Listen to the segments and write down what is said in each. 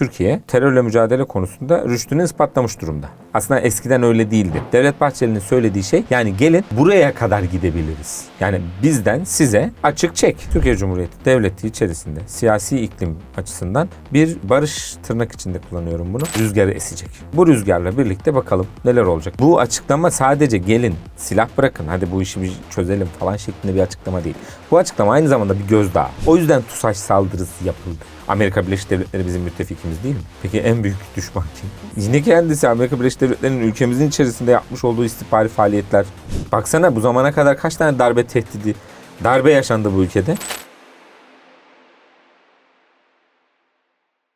Türkiye terörle mücadele konusunda rüştünü ispatlamış durumda. Aslında eskiden öyle değildi. Devlet Bahçeli'nin söylediği şey yani gelin buraya kadar gidebiliriz. Yani bizden size açık çek. Türkiye Cumhuriyeti Devleti içerisinde siyasi iklim açısından bir barış tırnak içinde kullanıyorum bunu. Rüzgarı esecek. Bu rüzgarla birlikte bakalım neler olacak. Bu açıklama sadece gelin silah bırakın hadi bu işi bir çözelim falan şeklinde bir açıklama değil. Bu açıklama aynı zamanda bir gözdağı. O yüzden TUSAŞ saldırısı yapıldı. Amerika Birleşik Devletleri bizim müttefikimiz değil mi? Peki en büyük düşman kim? Yine kendisi Amerika Birleşik Devletleri'nin ülkemizin içerisinde yapmış olduğu istihbari faaliyetler. Baksana bu zamana kadar kaç tane darbe tehdidi, darbe yaşandı bu ülkede.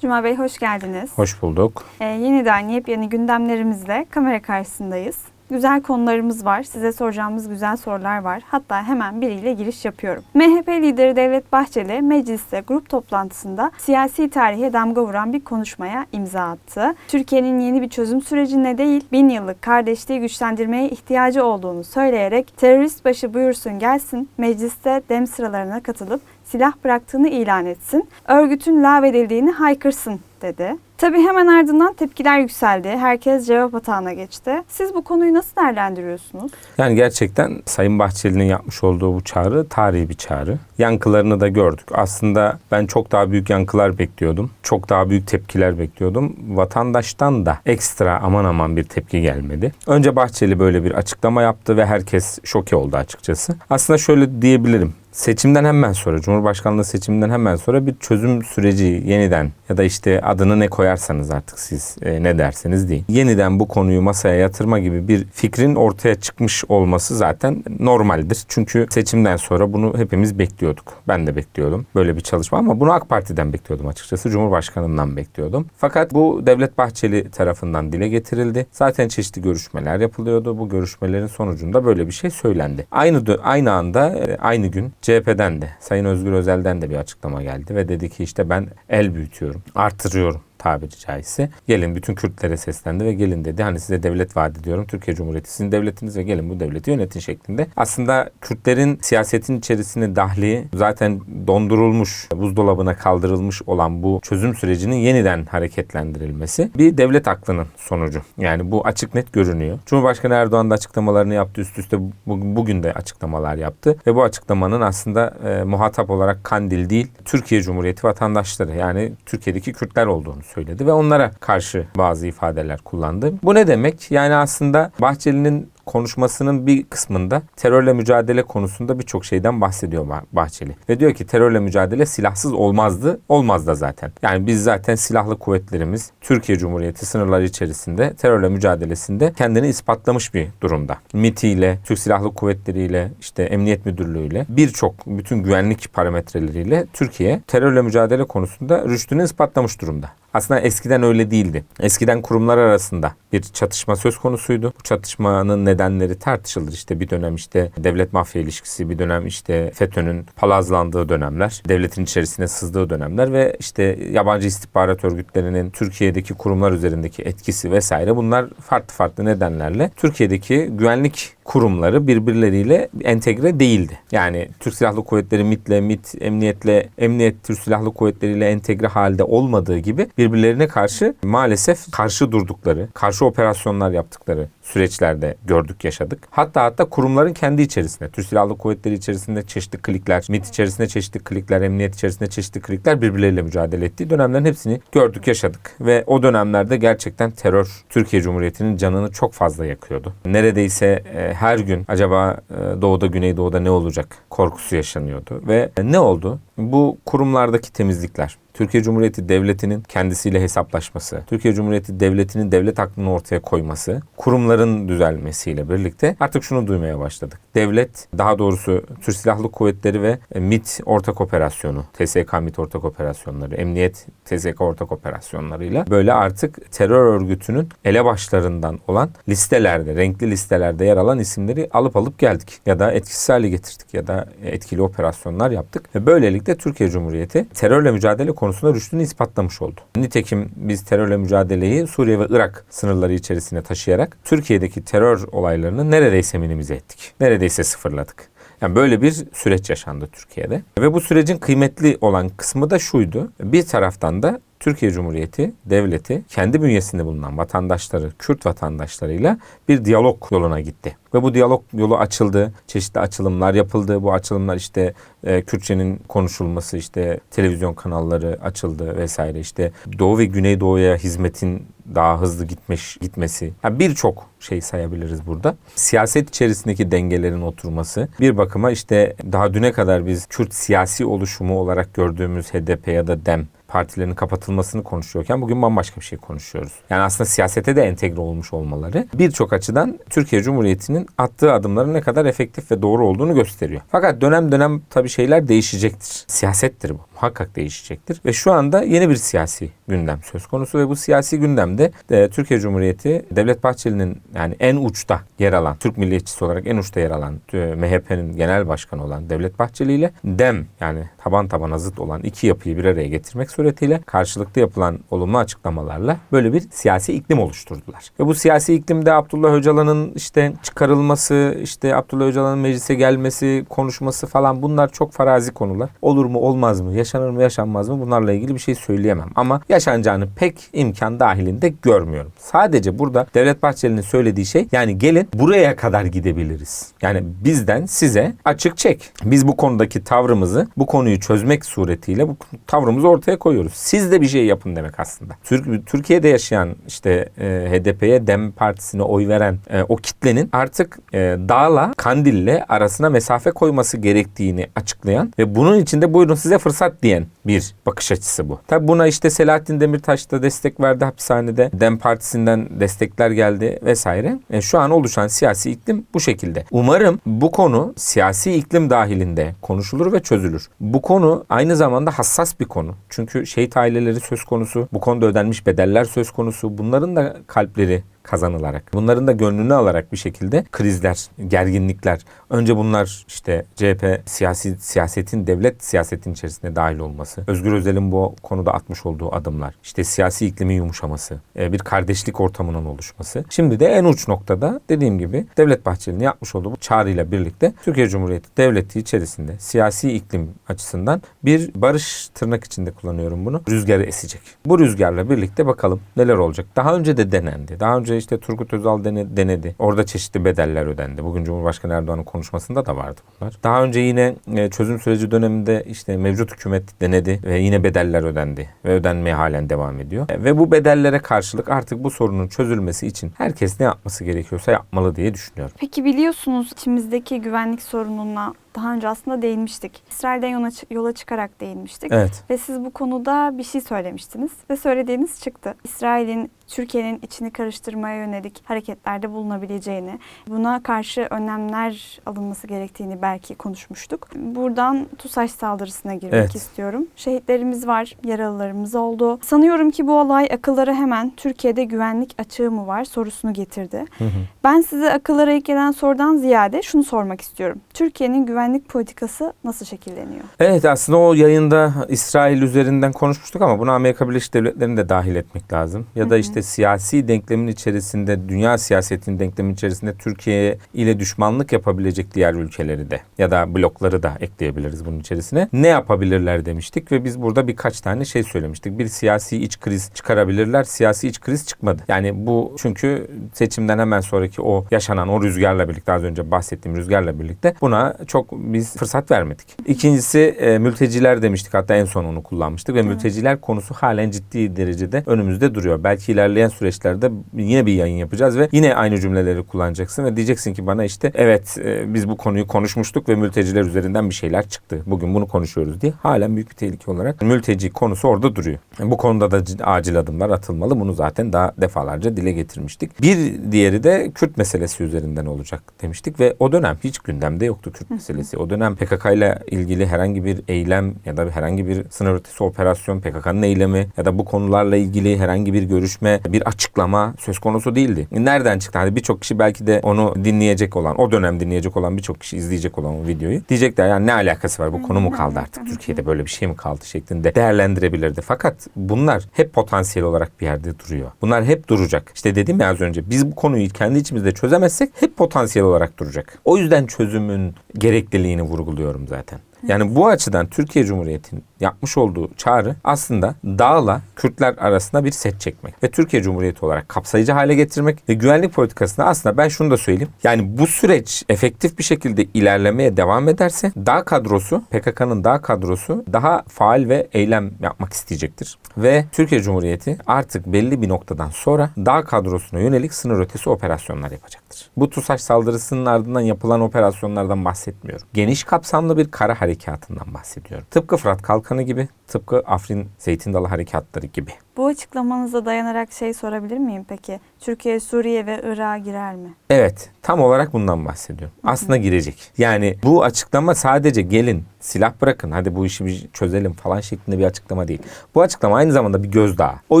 Cuma Bey hoş geldiniz. Hoş bulduk. Ee, yeniden yepyeni gündemlerimizle kamera karşısındayız. Güzel konularımız var. Size soracağımız güzel sorular var. Hatta hemen biriyle giriş yapıyorum. MHP lideri Devlet Bahçeli mecliste grup toplantısında siyasi tarihe damga vuran bir konuşmaya imza attı. Türkiye'nin yeni bir çözüm sürecine değil, bin yıllık kardeşliği güçlendirmeye ihtiyacı olduğunu söyleyerek terörist başı buyursun gelsin, mecliste dem sıralarına katılıp silah bıraktığını ilan etsin, örgütün lağvedildiğini haykırsın dedi. Tabii hemen ardından tepkiler yükseldi. Herkes cevap atağına geçti. Siz bu konuyu nasıl değerlendiriyorsunuz? Yani gerçekten Sayın Bahçeli'nin yapmış olduğu bu çağrı tarihi bir çağrı. Yankılarını da gördük. Aslında ben çok daha büyük yankılar bekliyordum. Çok daha büyük tepkiler bekliyordum. Vatandaştan da ekstra aman aman bir tepki gelmedi. Önce Bahçeli böyle bir açıklama yaptı ve herkes şoke oldu açıkçası. Aslında şöyle diyebilirim. Seçimden hemen sonra, Cumhurbaşkanlığı seçiminden hemen sonra bir çözüm süreci yeniden ya da işte adını ne koyarsanız artık siz e, ne derseniz deyin. Yeniden bu konuyu masaya yatırma gibi bir fikrin ortaya çıkmış olması zaten normaldir. Çünkü seçimden sonra bunu hepimiz bekliyorduk. Ben de bekliyordum böyle bir çalışma ama bunu AK Parti'den bekliyordum açıkçası. Cumhurbaşkanından bekliyordum. Fakat bu Devlet Bahçeli tarafından dile getirildi. Zaten çeşitli görüşmeler yapılıyordu. Bu görüşmelerin sonucunda böyle bir şey söylendi. Aynı aynı anda e, aynı gün CHP'den de Sayın Özgür Özel'den de bir açıklama geldi ve dedi ki işte ben el büyütüyorum, artırıyorum yazıyorum tabiri caizse. Gelin bütün Kürtlere seslendi ve gelin dedi. Hani size devlet vaat ediyorum. Türkiye Cumhuriyeti sizin devletiniz ve gelin bu devleti yönetin şeklinde. Aslında Kürtlerin siyasetin içerisine dahli zaten dondurulmuş, buzdolabına kaldırılmış olan bu çözüm sürecinin yeniden hareketlendirilmesi bir devlet aklının sonucu. Yani bu açık net görünüyor. Cumhurbaşkanı Erdoğan da açıklamalarını yaptı. Üst üste bu- bugün de açıklamalar yaptı. Ve bu açıklamanın aslında e, muhatap olarak Kandil değil, Türkiye Cumhuriyeti vatandaşları yani Türkiye'deki Kürtler olduğunu söyledi ve onlara karşı bazı ifadeler kullandı. Bu ne demek? Yani aslında Bahçeli'nin konuşmasının bir kısmında terörle mücadele konusunda birçok şeyden bahsediyor Bah- Bahçeli. Ve diyor ki terörle mücadele silahsız olmazdı, olmaz da zaten. Yani biz zaten silahlı kuvvetlerimiz Türkiye Cumhuriyeti sınırları içerisinde terörle mücadelesinde kendini ispatlamış bir durumda. MİT ile, Türk Silahlı Kuvvetleri ile, işte Emniyet Müdürlüğü ile birçok bütün güvenlik parametreleriyle Türkiye terörle mücadele konusunda rüştünü ispatlamış durumda. Aslında eskiden öyle değildi. Eskiden kurumlar arasında bir çatışma söz konusuydu. Bu çatışmanın nedenleri tartışılır. İşte bir dönem işte devlet mafya ilişkisi, bir dönem işte FETÖ'nün palazlandığı dönemler, devletin içerisine sızdığı dönemler ve işte yabancı istihbarat örgütlerinin Türkiye'deki kurumlar üzerindeki etkisi vesaire bunlar farklı farklı nedenlerle Türkiye'deki güvenlik kurumları birbirleriyle entegre değildi. Yani Türk Silahlı Kuvvetleri MİT'le, MİT emniyetle, emniyet Türk Silahlı Kuvvetleri ile entegre halde olmadığı gibi birbirlerine karşı maalesef karşı durdukları, karşı operasyonlar yaptıkları süreçlerde gördük, yaşadık. Hatta hatta kurumların kendi içerisinde, Türk Silahlı Kuvvetleri içerisinde çeşitli klikler, MİT içerisinde çeşitli klikler, emniyet içerisinde çeşitli klikler birbirleriyle mücadele ettiği dönemlerin hepsini gördük, yaşadık. Ve o dönemlerde gerçekten terör Türkiye Cumhuriyeti'nin canını çok fazla yakıyordu. Neredeyse e, her gün acaba e, doğuda, güneydoğuda ne olacak korkusu yaşanıyordu. Ve e, ne oldu? Bu kurumlardaki temizlikler, Türkiye Cumhuriyeti Devleti'nin kendisiyle hesaplaşması, Türkiye Cumhuriyeti Devleti'nin devlet aklını ortaya koyması, kurumların düzelmesiyle birlikte artık şunu duymaya başladık. Devlet, daha doğrusu Türk Silahlı Kuvvetleri ve MIT ortak operasyonu, TSK MIT ortak operasyonları, Emniyet TSK ortak operasyonlarıyla böyle artık terör örgütünün elebaşlarından olan listelerde, renkli listelerde yer alan isimleri alıp alıp geldik. Ya da etkisiz hale getirdik ya da etkili operasyonlar yaptık. Ve böylelikle Türkiye Cumhuriyeti terörle mücadele konusunda rüştünü ispatlamış oldu. Nitekim biz terörle mücadeleyi Suriye ve Irak sınırları içerisine taşıyarak Türkiye'deki terör olaylarını neredeyse minimize ettik. Neredeyse sıfırladık. Yani böyle bir süreç yaşandı Türkiye'de. Ve bu sürecin kıymetli olan kısmı da şuydu. Bir taraftan da Türkiye Cumhuriyeti devleti kendi bünyesinde bulunan vatandaşları, Kürt vatandaşlarıyla bir diyalog yoluna gitti. Ve bu diyalog yolu açıldı. Çeşitli açılımlar yapıldı. Bu açılımlar işte e, Kürtçenin konuşulması, işte televizyon kanalları açıldı vesaire. İşte Doğu ve Güneydoğu'ya hizmetin daha hızlı gitmiş gitmesi. Yani birçok şey sayabiliriz burada. Siyaset içerisindeki dengelerin oturması. Bir bakıma işte daha düne kadar biz Kürt siyasi oluşumu olarak gördüğümüz HDP ya da DEM partilerin kapatılmasını konuşuyorken bugün bambaşka bir şey konuşuyoruz. Yani aslında siyasete de entegre olmuş olmaları birçok açıdan Türkiye Cumhuriyeti'nin attığı adımların ne kadar efektif ve doğru olduğunu gösteriyor. Fakat dönem dönem tabii şeyler değişecektir. Siyasettir bu. Muhakkak değişecektir. Ve şu anda yeni bir siyasi gündem söz konusu ve bu siyasi gündemde de Türkiye Cumhuriyeti Devlet Bahçeli'nin yani en uçta yer alan, Türk milliyetçisi olarak en uçta yer alan e, MHP'nin genel başkanı olan Devlet Bahçeli ile DEM yani taban tabana zıt olan iki yapıyı bir araya getirmek suretiyle karşılıklı yapılan olumlu açıklamalarla böyle bir siyasi iklim oluşturdular. Ve bu siyasi iklimde Abdullah Öcalan'ın işte çıkarılması, işte Abdullah Öcalan'ın meclise gelmesi, konuşması falan bunlar çok farazi konular. Olur mu olmaz mı? Yaşanır mı yaşanmaz mı? Bunlarla ilgili bir şey söyleyemem. Ama yaşanacağını pek imkan dahilinde görmüyorum. Sadece burada Devlet Bahçeli'nin söylediği şey yani gelin buraya kadar gidebiliriz. Yani bizden size açık çek. Biz bu konudaki tavrımızı, bu konuyu çözmek suretiyle bu tavrımızı ortaya koyuyoruz. Siz de bir şey yapın demek aslında. Tür- Türkiye'de yaşayan işte e, HDP'ye DEM partisine oy veren e, o kitlenin artık e, dağla Kandil'le arasına mesafe koyması gerektiğini açıklayan ve bunun içinde buyurun size fırsat diyen bir bakış açısı bu. Tabi buna işte Selahattin Demirtaş da destek verdi hapishanede. DEM partisinden destekler geldi vesaire. E, şu an oluşan siyasi iklim bu şekilde. Umarım bu konu siyasi iklim dahilinde konuşulur ve çözülür. Bu konu aynı zamanda hassas bir konu. Çünkü şehit aileleri söz konusu. Bu konuda ödenmiş bedeller söz konusu. Bunların da kalpleri kazanılarak, bunların da gönlünü alarak bir şekilde krizler, gerginlikler. Önce bunlar işte CHP siyasi siyasetin devlet siyasetin içerisine dahil olması, Özgür Özel'in bu konuda atmış olduğu adımlar, işte siyasi iklimin yumuşaması, e, bir kardeşlik ortamının oluşması. Şimdi de en uç noktada dediğim gibi Devlet Bahçeli'nin yapmış olduğu bu çağrıyla birlikte Türkiye Cumhuriyeti Devleti içerisinde siyasi iklim açısından bir barış tırnak içinde kullanıyorum bunu. Rüzgarı esecek. Bu rüzgarla birlikte bakalım neler olacak. Daha önce de denendi. Daha önce işte Turgut Özal dene- denedi. Orada çeşitli bedeller ödendi. Bugün Cumhurbaşkanı Erdoğan'ın konuşmasında da vardı bunlar. Daha önce yine e, çözüm süreci döneminde işte mevcut hükümet denedi ve yine bedeller ödendi ve ödenmeye halen devam ediyor. E, Ve bu bedellere karşılık artık bu sorunun çözülmesi için herkes ne yapması gerekiyorsa yapmalı diye düşünüyorum. Peki biliyorsunuz içimizdeki güvenlik sorununa daha önce aslında değinmiştik. İsrail'den yola, yola çıkarak değinmiştik. Evet. Ve siz bu konuda bir şey söylemiştiniz ve söylediğiniz çıktı. İsrail'in Türkiye'nin içini karıştırmaya yönelik hareketlerde bulunabileceğini, buna karşı önlemler alınması gerektiğini belki konuşmuştuk. Buradan TUSAŞ saldırısına girmek Evet. istiyorum. Şehitlerimiz var, yaralılarımız oldu. Sanıyorum ki bu olay akıllara hemen Türkiye'de güvenlik açığı mı var sorusunu getirdi. Hı hı. Ben size akıllara ilk gelen sorudan ziyade şunu sormak istiyorum. Türkiye'nin güvenlik politikası nasıl şekilleniyor? Evet aslında o yayında İsrail üzerinden konuşmuştuk ama buna Amerika Birleşik Devletleri'ni de dahil etmek lazım. Ya da işte siyasi denklemin içerisinde, dünya siyasetinin denklemin içerisinde Türkiye ile düşmanlık yapabilecek diğer ülkeleri de ya da blokları da ekleyebiliriz bunun içerisine. Ne yapabilirler demiştik ve biz burada birkaç tane şey söylemiştik. Bir siyasi iç kriz çıkarabilirler. Siyasi iç kriz çıkmadı. Yani bu çünkü seçimden hemen sonraki o yaşanan o rüzgarla birlikte az önce bahsettiğim rüzgarla birlikte buna çok biz fırsat vermedik. İkincisi e, mülteciler demiştik hatta en son onu kullanmıştık ve mülteciler konusu halen ciddi derecede önümüzde duruyor. Belki ilerleyen süreçlerde yine bir yayın yapacağız ve yine aynı cümleleri kullanacaksın ve diyeceksin ki bana işte evet e, biz bu konuyu konuşmuştuk ve mülteciler üzerinden bir şeyler çıktı. Bugün bunu konuşuyoruz diye halen büyük bir tehlike olarak mülteci konusu orada duruyor. Bu konuda da acil adımlar atılmalı. Bunu zaten daha defalarca dile getirmiştik. Bir diğeri de Kürt meselesi üzerinden olacak demiştik ve o dönem hiç gündemde yoktu Kürt meselesi. O dönem PKK ile ilgili herhangi bir eylem ya da herhangi bir sınır ötesi operasyon, PKK'nın eylemi ya da bu konularla ilgili herhangi bir görüşme, bir açıklama söz konusu değildi. Nereden çıktı? Hani birçok kişi belki de onu dinleyecek olan, o dönem dinleyecek olan birçok kişi izleyecek olan o videoyu diyecekler yani ne alakası var bu konu mu kaldı artık Türkiye'de böyle bir şey mi kaldı şeklinde değerlendirebilirdi. Fakat bunlar hep potansiyel olarak bir yerde duruyor. Bunlar hep duracak. İşte dedim ya az önce biz bu konuyu kendi içimizde çözemezsek hep potansiyel olarak duracak. O yüzden çözümün gerek gerekliliğini vurguluyorum zaten. Yani bu açıdan Türkiye Cumhuriyeti'nin yapmış olduğu çağrı aslında dağla Kürtler arasında bir set çekmek ve Türkiye Cumhuriyeti olarak kapsayıcı hale getirmek ve güvenlik politikasında aslında ben şunu da söyleyeyim. Yani bu süreç efektif bir şekilde ilerlemeye devam ederse dağ kadrosu, PKK'nın dağ kadrosu daha faal ve eylem yapmak isteyecektir. Ve Türkiye Cumhuriyeti artık belli bir noktadan sonra dağ kadrosuna yönelik sınır ötesi operasyonlar yapacaktır. Bu TUSAŞ saldırısının ardından yapılan operasyonlardan bahsetmiyorum. Geniş kapsamlı bir kara harekatından bahsediyorum. Tıpkı Fırat Kalkanı gibi, tıpkı Afrin Zeytin Dalı harekatları gibi. Bu açıklamanıza dayanarak şey sorabilir miyim peki? Türkiye, Suriye ve Irak'a girer mi? Evet, tam olarak bundan bahsediyorum. Aslında girecek. Yani bu açıklama sadece gelin, silah bırakın, hadi bu işi bir çözelim falan şeklinde bir açıklama değil. Bu açıklama aynı zamanda bir gözdağı. O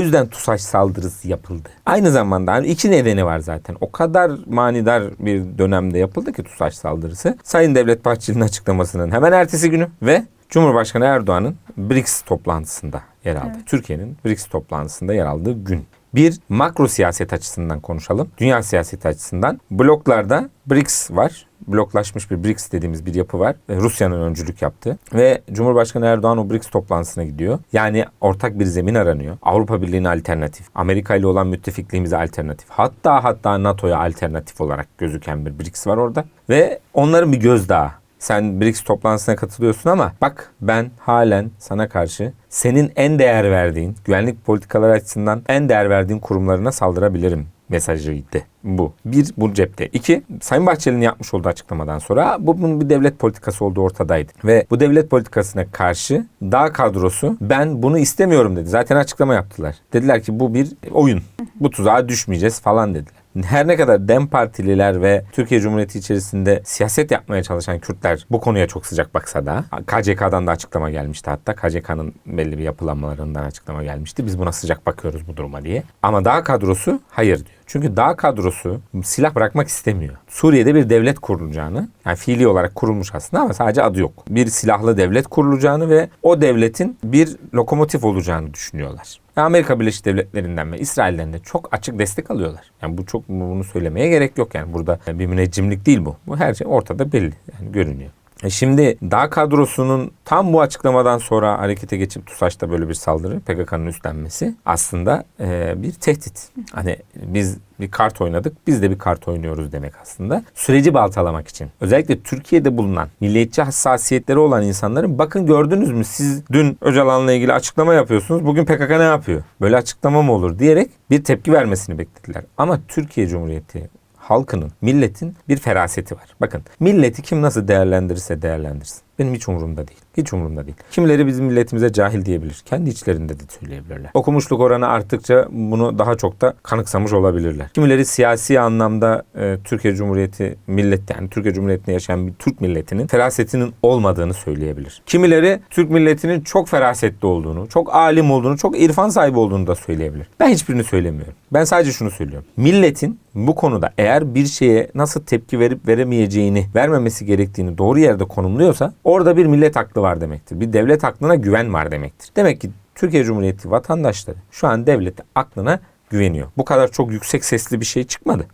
yüzden TUSAŞ saldırısı yapıldı. Aynı zamanda hani iki nedeni var zaten. O kadar manidar bir dönemde yapıldı ki TUSAŞ saldırısı. Sayın Devlet Bahçeli'nin açıklamasının hemen ertesi günü ve Cumhurbaşkanı Erdoğan'ın BRICS toplantısında yer aldı. Türkiye'nin BRICS toplantısında yer aldığı gün. Bir makro siyaset açısından konuşalım. Dünya siyaseti açısından. Bloklarda BRICS var. Bloklaşmış bir BRICS dediğimiz bir yapı var. Rusya'nın öncülük yaptığı. Ve Cumhurbaşkanı Erdoğan o BRICS toplantısına gidiyor. Yani ortak bir zemin aranıyor. Avrupa Birliği'ne alternatif. Amerika ile olan müttefikliğimize alternatif. Hatta hatta NATO'ya alternatif olarak gözüken bir BRICS var orada. Ve onların bir gözdağı. Sen BRICS toplantısına katılıyorsun ama bak ben halen sana karşı senin en değer verdiğin, güvenlik politikaları açısından en değer verdiğin kurumlarına saldırabilirim mesajıydı bu. Bir, bu cepte. İki, Sayın Bahçeli'nin yapmış olduğu açıklamadan sonra bu bunun bir devlet politikası olduğu ortadaydı. Ve bu devlet politikasına karşı dağ kadrosu ben bunu istemiyorum dedi. Zaten açıklama yaptılar. Dediler ki bu bir oyun. Bu tuzağa düşmeyeceğiz falan dediler. Her ne kadar DEM Partililer ve Türkiye Cumhuriyeti içerisinde siyaset yapmaya çalışan Kürtler bu konuya çok sıcak baksa da KCK'dan da açıklama gelmişti hatta. KCK'nın belli bir yapılanmalarından açıklama gelmişti. Biz buna sıcak bakıyoruz bu duruma diye. Ama dağ kadrosu hayır diyor. Çünkü dağ kadrosu silah bırakmak istemiyor. Suriye'de bir devlet kurulacağını, yani fiili olarak kurulmuş aslında ama sadece adı yok. Bir silahlı devlet kurulacağını ve o devletin bir lokomotif olacağını düşünüyorlar. Amerika Birleşik Devletleri'nden ve İsrail'den de çok açık destek alıyorlar. Yani bu çok bunu söylemeye gerek yok yani burada bir müneccimlik değil bu. Bu her şey ortada belli yani görünüyor. E şimdi dağ kadrosunun tam bu açıklamadan sonra harekete geçip TUSAŞ'ta böyle bir saldırı PKK'nın üstlenmesi aslında e, bir tehdit. Hani biz bir kart oynadık biz de bir kart oynuyoruz demek aslında. Süreci baltalamak için. Özellikle Türkiye'de bulunan milliyetçi hassasiyetleri olan insanların bakın gördünüz mü siz dün Öcalan'la ilgili açıklama yapıyorsunuz. Bugün PKK ne yapıyor? Böyle açıklama mı olur diyerek bir tepki vermesini beklediler. Ama Türkiye Cumhuriyeti halkının, milletin bir feraseti var. Bakın milleti kim nasıl değerlendirirse değerlendirsin. Benim hiç umurumda değil. Hiç umurumda değil. Kimileri bizim milletimize cahil diyebilir. Kendi içlerinde de söyleyebilirler. Okumuşluk oranı arttıkça bunu daha çok da kanıksamış olabilirler. Kimileri siyasi anlamda e, Türkiye Cumhuriyeti milleti yani Türkiye Cumhuriyeti'nde yaşayan bir Türk milletinin ferasetinin olmadığını söyleyebilir. Kimileri Türk milletinin çok ferasetli olduğunu, çok alim olduğunu, çok irfan sahibi olduğunu da söyleyebilir. Ben hiçbirini söylemiyorum. Ben sadece şunu söylüyorum. Milletin bu konuda eğer bir şeye nasıl tepki verip veremeyeceğini, vermemesi gerektiğini doğru yerde konumluyorsa orada bir millet aklı var demektir. Bir devlet aklına güven var demektir. Demek ki Türkiye Cumhuriyeti vatandaşları şu an devlet aklına güveniyor. Bu kadar çok yüksek sesli bir şey çıkmadı.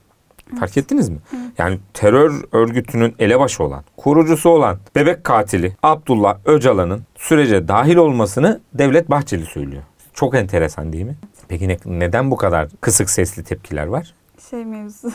Fark ettiniz mi? Yani terör örgütünün elebaşı olan, kurucusu olan bebek katili Abdullah Öcalan'ın sürece dahil olmasını Devlet Bahçeli söylüyor. Çok enteresan değil mi? Peki ne- neden bu kadar kısık sesli tepkiler var? Şey mevzu.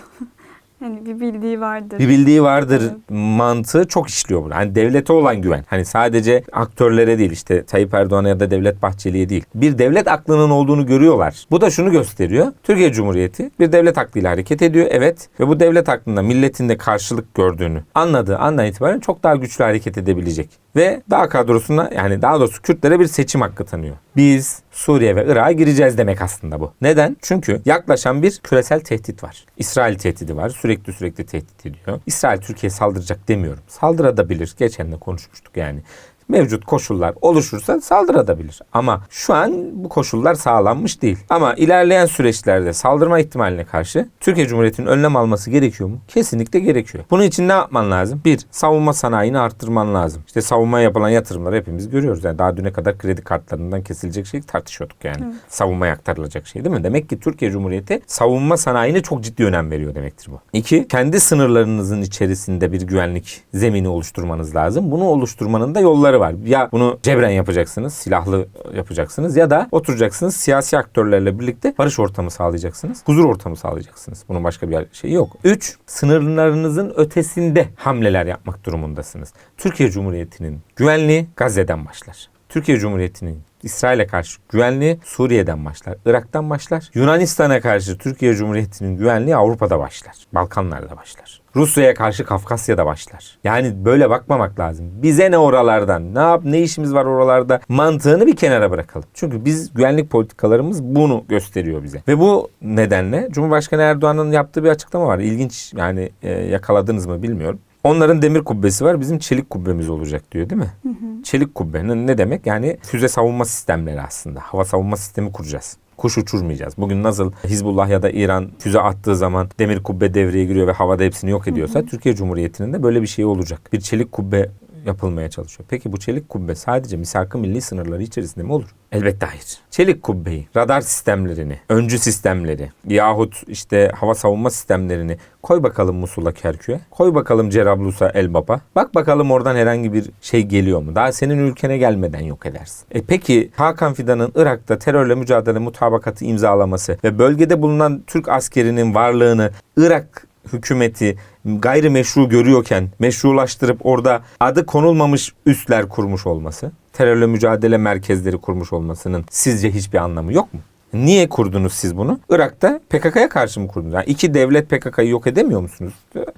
Hani bir bildiği vardır. Bir bildiği vardır Evet. mantığı çok işliyor burada. Hani devlete olan güven. Hani sadece aktörlere değil işte Tayyip Erdoğan'a ya da Devlet Bahçeli'ye değil. Bir devlet aklının olduğunu görüyorlar. Bu da şunu gösteriyor. Türkiye Cumhuriyeti bir devlet aklıyla hareket ediyor. Evet. Ve bu devlet aklında milletin de karşılık gördüğünü anladığı andan itibaren çok daha güçlü hareket edebilecek. Ve daha kadrosuna yani daha doğrusu Kürtlere bir seçim hakkı tanıyor. Biz Suriye ve Irak'a gireceğiz demek aslında bu. Neden? Çünkü yaklaşan bir küresel tehdit var. İsrail tehdidi var. Sürekli sürekli tehdit ediyor. İsrail Türkiye'ye saldıracak demiyorum. Saldırabilir. Geçen de konuşmuştuk yani. Mevcut koşullar oluşursa saldırabilir. Ama şu an bu koşullar sağlanmış değil. Ama ilerleyen süreçlerde saldırma ihtimaline karşı Türkiye Cumhuriyeti'nin önlem alması gerekiyor mu? Kesinlikle gerekiyor. Bunun için ne yapman lazım? Bir, savunma sanayini arttırman lazım. İşte savunmaya yapılan yatırımları hepimiz görüyoruz. Yani daha düne kadar kredi kartlarından kesilecek şey tartışıyorduk yani. Savunmaya aktarılacak şey değil mi? Demek ki Türkiye Cumhuriyeti savunma sanayine çok ciddi önem veriyor demektir bu. İki, kendi sınırlarınızın içerisinde bir güvenlik zemini oluşturmanız lazım. Bunu oluşturmanın da yolları var. Ya bunu cebren yapacaksınız, silahlı yapacaksınız ya da oturacaksınız siyasi aktörlerle birlikte barış ortamı sağlayacaksınız. Huzur ortamı sağlayacaksınız. Bunun başka bir şey yok. Üç, sınırlarınızın ötesinde hamleler yapmak durumundasınız. Türkiye Cumhuriyeti'nin güvenliği Gazze'den başlar. Türkiye Cumhuriyeti'nin İsrail'e karşı güvenliği Suriye'den başlar, Irak'tan başlar. Yunanistan'a karşı Türkiye Cumhuriyeti'nin güvenliği Avrupa'da başlar, Balkanlar'da başlar. Rusya'ya karşı Kafkasya'da başlar. Yani böyle bakmamak lazım. Bize ne oralardan, ne yap, ne işimiz var oralarda mantığını bir kenara bırakalım. Çünkü biz güvenlik politikalarımız bunu gösteriyor bize. Ve bu nedenle Cumhurbaşkanı Erdoğan'ın yaptığı bir açıklama var. İlginç yani e, yakaladınız mı bilmiyorum. Onların demir kubbesi var, bizim çelik kubbemiz olacak diyor değil mi? Çelik kubbenin ne demek? Yani füze savunma sistemleri aslında. Hava savunma sistemi kuracağız. Kuş uçurmayacağız. Bugün nasıl Hizbullah ya da İran füze attığı zaman demir kubbe devreye giriyor ve havada hepsini yok ediyorsa Türkiye Cumhuriyeti'nin de böyle bir şey olacak. Bir çelik kubbe yapılmaya çalışıyor. Peki bu çelik kubbe sadece misak-ı milli sınırları içerisinde mi olur? Elbette hayır. Çelik kubbeyi, radar sistemlerini, öncü sistemleri yahut işte hava savunma sistemlerini koy bakalım Musul'a Kerkük'e. Koy bakalım Cerablus'a Elbap'a. Bak bakalım oradan herhangi bir şey geliyor mu? Daha senin ülkene gelmeden yok edersin. E peki Hakan Fidan'ın Irak'ta terörle mücadele mutabakatı imzalaması ve bölgede bulunan Türk askerinin varlığını Irak hükümeti gayrimeşru görüyorken meşrulaştırıp orada adı konulmamış üsler kurmuş olması, terörle mücadele merkezleri kurmuş olmasının sizce hiçbir anlamı yok mu? Niye kurdunuz siz bunu? Irak'ta PKK'ya karşı mı kurdunuz? Yani iki devlet PKK'yı yok edemiyor musunuz?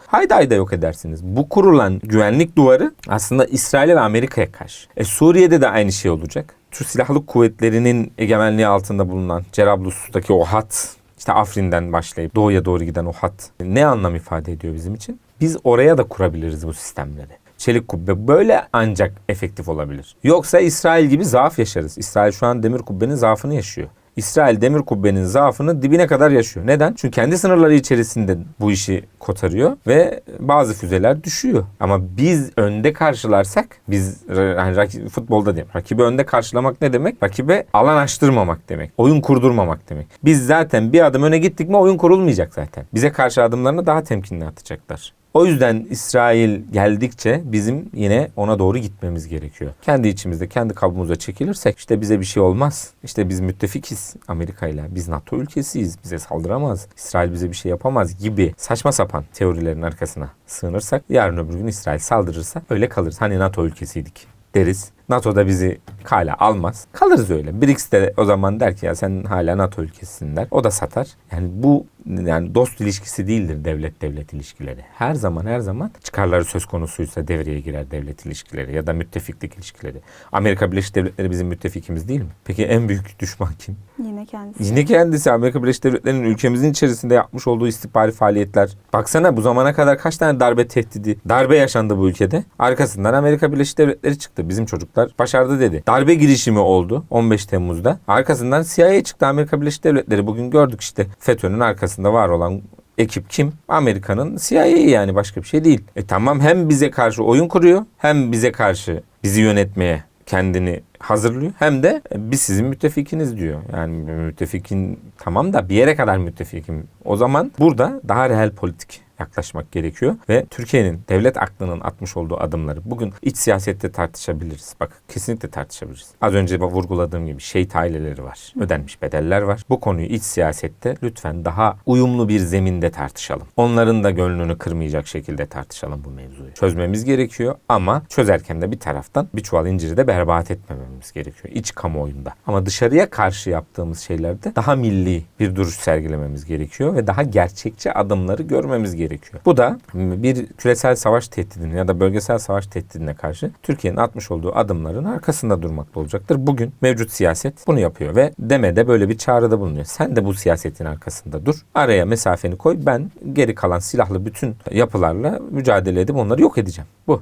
Haydi haydi yok edersiniz. Bu kurulan güvenlik duvarı aslında İsrail'e ve Amerika'ya karşı. E Suriye'de de aynı şey olacak. Türk Silahlı Kuvvetleri'nin egemenliği altında bulunan Cerablus'taki o hat işte Afrin'den başlayıp doğuya doğru giden o hat ne anlam ifade ediyor bizim için? Biz oraya da kurabiliriz bu sistemleri. Çelik kubbe böyle ancak efektif olabilir. Yoksa İsrail gibi zaaf yaşarız. İsrail şu an demir kubbenin zaafını yaşıyor. İsrail demir kubbenin zaafını dibine kadar yaşıyor. Neden? Çünkü kendi sınırları içerisinde bu işi kotarıyor ve bazı füzeler düşüyor. Ama biz önde karşılarsak biz yani rak- futbolda diyeyim. Rakibi önde karşılamak ne demek? Rakibe alan açtırmamak demek. Oyun kurdurmamak demek. Biz zaten bir adım öne gittik mi oyun kurulmayacak zaten. Bize karşı adımlarını daha temkinli atacaklar. O yüzden İsrail geldikçe bizim yine ona doğru gitmemiz gerekiyor. Kendi içimizde, kendi kabuğumuza çekilirsek işte bize bir şey olmaz. İşte biz müttefikiz Amerika ile. Biz NATO ülkesiyiz. Bize saldıramaz. İsrail bize bir şey yapamaz gibi saçma sapan teorilerin arkasına sığınırsak yarın öbür gün İsrail saldırırsa öyle kalırız. Hani NATO ülkesiydik deriz. NATO da bizi kale almaz. Kalırız öyle. BRICS de o zaman der ki ya sen hala NATO ülkesisin der. O da satar. Yani bu yani dost ilişkisi değildir devlet devlet ilişkileri. Her zaman her zaman çıkarları söz konusuysa devreye girer devlet ilişkileri ya da müttefiklik ilişkileri. Amerika Birleşik Devletleri bizim müttefikimiz değil mi? Peki en büyük düşman kim? Yine kendisi. Yine kendisi Amerika Birleşik Devletleri'nin ülkemizin içerisinde yapmış olduğu istihbari faaliyetler. Baksana bu zamana kadar kaç tane darbe tehdidi, darbe yaşandı bu ülkede. Arkasından Amerika Birleşik Devletleri çıktı. Bizim çocuklar başardı dedi. Darbe girişimi oldu 15 Temmuz'da. Arkasından CIA çıktı Amerika Birleşik Devletleri. Bugün gördük işte FETÖ'nün arkasında var olan ekip kim? Amerika'nın CIA yani başka bir şey değil. E tamam hem bize karşı oyun kuruyor hem bize karşı bizi yönetmeye kendini hazırlıyor. Hem de biz sizin müttefikiniz diyor. Yani müttefikin tamam da bir yere kadar müttefikim. O zaman burada daha reel politik yaklaşmak gerekiyor ve Türkiye'nin devlet aklının atmış olduğu adımları bugün iç siyasette tartışabiliriz. Bak kesinlikle tartışabiliriz. Az önce vurguladığım gibi şehit aileleri var. Ödenmiş bedeller var. Bu konuyu iç siyasette lütfen daha uyumlu bir zeminde tartışalım. Onların da gönlünü kırmayacak şekilde tartışalım bu mevzuyu. Çözmemiz gerekiyor ama çözerken de bir taraftan bir çuval inciri de berbat etmememiz gerekiyor. İç kamuoyunda. Ama dışarıya karşı yaptığımız şeylerde daha milli bir duruş sergilememiz gerekiyor ve daha gerçekçi adımları görmemiz gerekiyor. Bu da bir küresel savaş tehdidine ya da bölgesel savaş tehdidine karşı Türkiye'nin atmış olduğu adımların arkasında durmakta olacaktır. Bugün mevcut siyaset bunu yapıyor ve demede böyle bir çağrıda bulunuyor. Sen de bu siyasetin arkasında dur. Araya mesafeni koy. Ben geri kalan silahlı bütün yapılarla mücadele edip onları yok edeceğim. Bu.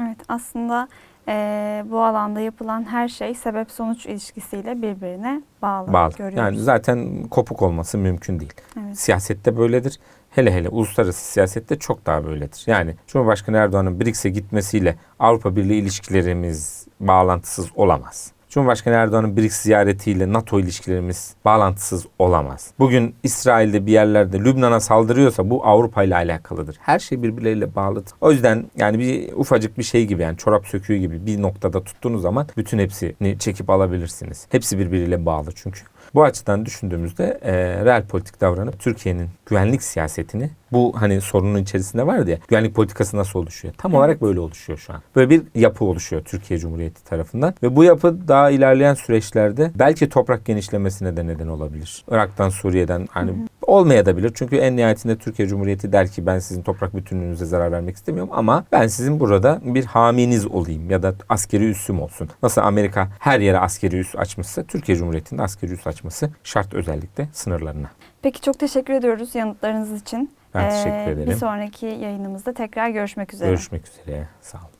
Evet aslında Ee, bu alanda yapılan her şey sebep sonuç ilişkisiyle birbirine bağlı. Bağlı. Görüyoruz. Yani zaten kopuk olması mümkün değil. Evet. Siyasette böyledir. Hele hele uluslararası siyasette çok daha böyledir. Yani Cumhurbaşkanı Erdoğan'ın BRICS'e gitmesiyle Avrupa Birliği ilişkilerimiz bağlantısız olamaz. Cumhurbaşkanı Erdoğan'ın BRICS ziyaretiyle NATO ilişkilerimiz bağlantısız olamaz. Bugün İsrail'de bir yerlerde Lübnan'a saldırıyorsa bu Avrupa ile alakalıdır. Her şey birbirleriyle bağlıdır. O yüzden yani bir ufacık bir şey gibi yani çorap söküğü gibi bir noktada tuttuğunuz zaman bütün hepsini çekip alabilirsiniz. Hepsi birbiriyle bağlı çünkü. Bu açıdan düşündüğümüzde e, real politik davranıp Türkiye'nin güvenlik siyasetini bu hani sorunun içerisinde vardı ya güvenlik politikası nasıl oluşuyor? Tam olarak böyle oluşuyor şu an. Böyle bir yapı oluşuyor Türkiye Cumhuriyeti tarafından ve bu yapı daha ilerleyen süreçlerde belki toprak genişlemesine de neden olabilir. Irak'tan Suriye'den hani olmayabilir. Çünkü en nihayetinde Türkiye Cumhuriyeti der ki ben sizin toprak bütünlüğünüze zarar vermek istemiyorum ama ben sizin burada bir haminiz olayım ya da askeri üssüm olsun. Nasıl Amerika her yere askeri üs açmışsa Türkiye Cumhuriyeti'nin askeri üs açması şart özellikle sınırlarına. Peki çok teşekkür ediyoruz yanıtlarınız için. Ben teşekkür Ee, ederim. Bir sonraki yayınımızda tekrar görüşmek üzere. Görüşmek üzere. Sağ olun.